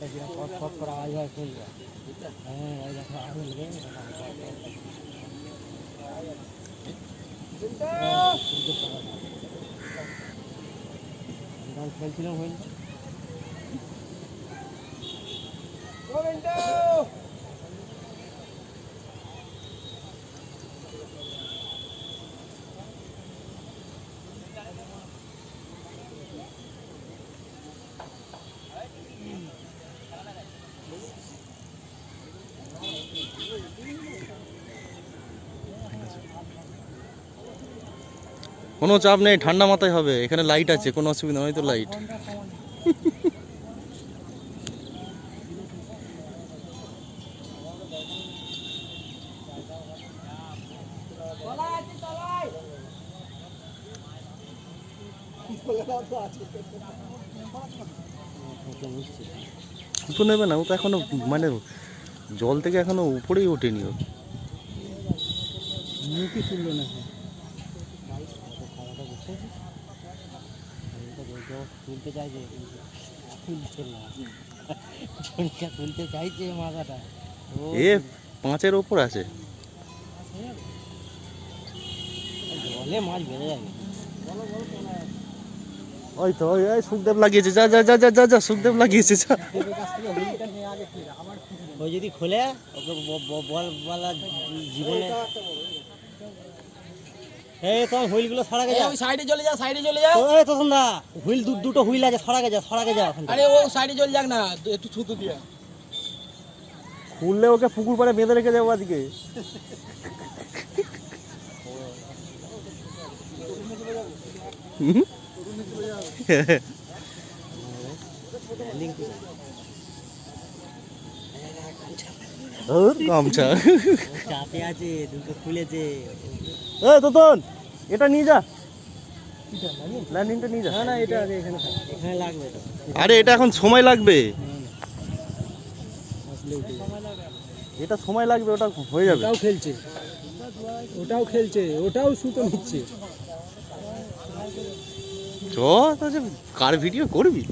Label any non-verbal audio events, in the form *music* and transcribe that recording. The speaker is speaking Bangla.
ফট ফট করে আওয়াজ হয় হ্যাঁ ওই দেখো আগুন লেগে খেলছিলাম হইল কোনো চাপ নেই, ঠান্ডা মাথায় হবে, এখানে লাইট আছে, কোনো অসুবিধা নয় তো লাইট তো নেবে না, ও তো এখনও মানে জল থেকে এখনও উপরেই ওঠেনি ও। না তুলতে চাইছে তুলছে না। তুলতে চাইছে মাথাটা। এ পাঁচের ওপর আছে। জলে মাছ বেড়ে যাবে। ওই তো ওই ওই সুখদেব লাগিয়েছে। যা যা যা যা যা যা সুখদেব লাগিয়েছে যা। ও যদি খোলে ওকে বল বলা জীবনে এই তোমার হুইলগুলো সরাকে যাও ওই সাইডে চলে যাও সাইডে চলে এই তো না হুইল দু- দুটো হুইল আছে সরাকে যাও সরাকে যাও আরে ও সাইডে চলে যাক না একটু থুতু দিয়া। খুললে ওকে পুকুর পাড়ে বেঁধে রেখে যাব আজকে। হুম? *laughs* ওর গামছা চাপে আছে দুটো খুলেছে এই তোতন এটা নিয়ে যা। নিয়ে যা। না এটা আগে এখানে এখানে লাগবে আরে এটা এখন সময় লাগবে। এটা সময় লাগবে ওটা হয়ে যাবে। ওটাও খেলছে। ওটাও খেলছে ওটাও সুতো নিচ্ছে। চ কার ভিডিও করবি?